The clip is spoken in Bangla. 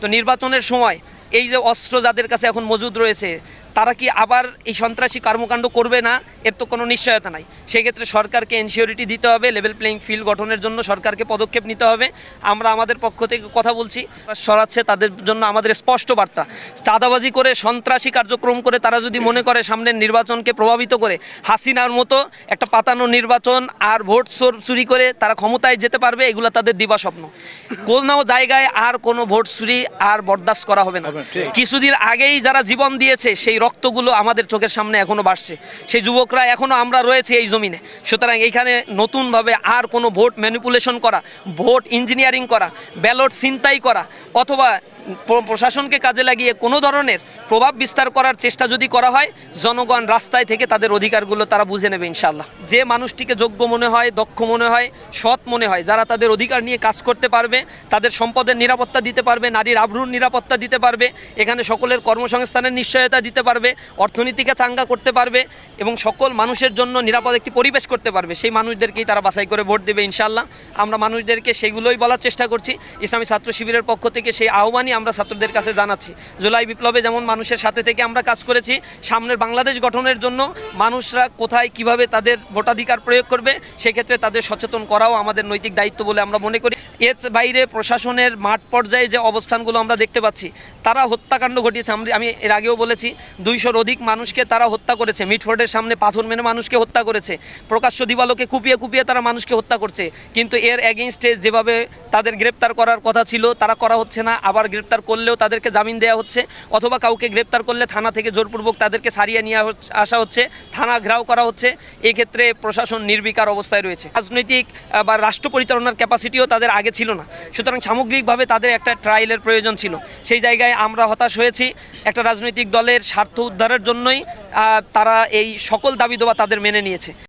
তো নির্বাচনের সময় এই যে অস্ত্র যাদের কাছে এখন মজুদ রয়েছে তারা কি আবার এই সন্ত্রাসী কর্মকাণ্ড করবে না? এর তো কোনো নিশ্চয়তা নাই। সেক্ষেত্রে সরকারকে এনসিওরিটি দিতে হবে লেভেল প্লেইং ফিল্ড গঠনের জন্য সরকারকে পদক্ষেপ নিতে হবে। আমরা আমাদের পক্ষ থেকে কথা বলছি সরাচ্ছে তাদের জন্য আমাদের স্পষ্ট বার্তা। চাঁদাবাজি করে সন্ত্রাসী কার্যক্রম করে তারা যদি মনে করে সামনের নির্বাচনকে প্রভাবিত করে হাসিনার মতো একটা পাতানো নির্বাচন আর ভোট চোর চুরি করে তারা ক্ষমতায় যেতে পারবে এগুলো তাদের দিবা স্বপ্ন। কোনো জায়গায় আর কোনো ভোট চুরি আর বরদাস্ত করা হবে না। কিছুদিন আগেই যারা জীবন দিয়েছে সেই রক্তগুলো আমাদের চোখের সামনে এখনও বাড়ছে। সেই যুবকরা এখনও আমরা রয়েছে এই জমিনে। সুতরাং এইখানে নতুনভাবে আর কোনো ভোট ম্যানিপুলেশন করা, ভোট ইঞ্জিনিয়ারিং করা ব্যালট ছিনতাই করা, অথবা প্রশাসনকে কাজে লাগিয়ে কোনো ধরনের প্রভাব বিস্তার করার চেষ্টা যদি করা হয়, জনগণ রাস্তায় থেকে তাদের অধিকারগুলো তারা বুঝে নেবে ইনশাল্লাহ যে মানুষটিকে যোগ্য মনে হয়, দক্ষ মনে হয়, সৎ মনে হয়, যারা তাদের অধিকার নিয়ে কাজ করতে পারবে, তাদের সম্পদের নিরাপত্তা দিতে পারবে, নারীর আভ্রুর নিরাপত্তা দিতে পারবে, এখানে সকলের কর্মসংস্থানের নিশ্চয়তা দিতে পারবে, অর্থনীতিকে চাঙ্গা করতে পারবে এবং সকল মানুষের জন্য নিরাপদ একটি পরিবেশ করতে পারবে, সেই মানুষদেরকেই তারা বাছাই করে ভোট দেবে ইনশাল্লাহ আমরা মানুষদেরকে সেগুলোই বলার চেষ্টা করছি। ইসলামী ছাত্র শিবিরের পক্ষ থেকে সেই আহ্বানই আমরা ছাত্রদের কাছে জানাচ্ছি। জুলাই বিপ্লবে যেমন মানুষের সাথে থেকে আমরা কাজ করেছি, সামনের বাংলাদেশ গঠনের জন্য মানুষরা কোথায় কীভাবে তাদের ভোটাধিকার প্রয়োগ করবে, সেক্ষেত্রে তাদের সচেতন করাও আমাদের নৈতিক দায়িত্ব বলে আমরা মনে করি। এর বাইরে প্রশাসনের মাঠ পর্যায়ে যে অবস্থানগুলো আমরা দেখতে পাচ্ছি, তারা হত্যাকাণ্ড ঘটিয়েছে। আমরা আমি এর আগেও বলেছি, দুইশোর অধিক মানুষকে তারা হত্যা করেছে। মিটফোর্ডের সামনে পাথর মেনে মানুষকে হত্যা করেছে। প্রকাশ্য দিবালোকে কুপিয়ে কুপিয়ে তারা মানুষকে হত্যা করছে। কিন্তু এর এগেনস্টে যেভাবে তাদের গ্রেপ্তার করার কথা ছিল, তারা করা হচ্ছে না। আবার গ্রেপ্তার করলেও তাদেরকে জামিন দেওয়া হচ্ছে, অথবা কাউকে গ্রেপ্তার করলে থানা থেকে জোরপূর্বক তাদেরকে সারিয়ে নিয়ে আসা হচ্ছে, থানা ঘেরাও করা হচ্ছে এই ক্ষেত্রে প্রশাসন নির্বিকার অবস্থায় রয়েছে। রাজনৈতিক বা রাষ্ট্র পরিচালনার ক্যাপাসিটিও তাদের আগে ছিল না। সুতরাং সামগ্রিকভাবে তাদের একটা ট্রায়ালের প্রয়োজন ছিল। সেই জায়গায় আমরা হতাশ হয়েছি। একটা রাজনৈতিক দলের স্বার্থ উদ্ধারের জন্যই তারা এই সকল দাবি দেওয়া তাদের মেনে নিয়েছে।